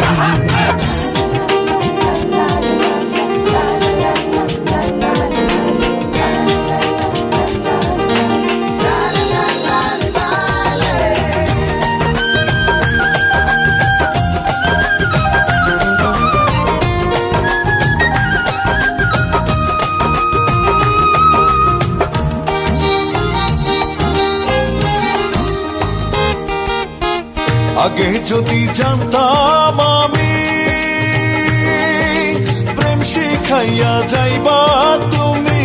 Ha, ha, ha. আগে যদি জানতাম আমি, প্রেম শিখাইয়া যাইবা তুমি।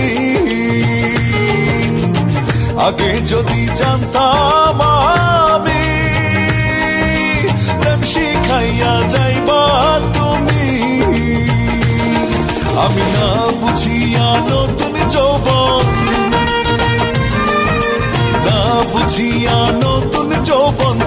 আগে যদি জানতাম আমি, প্রেম শিখাইয়া যাইবা তুমি। আমি না বুঝিয়া নতুন যৌবন, না বুঝিয়া নতুন যৌবন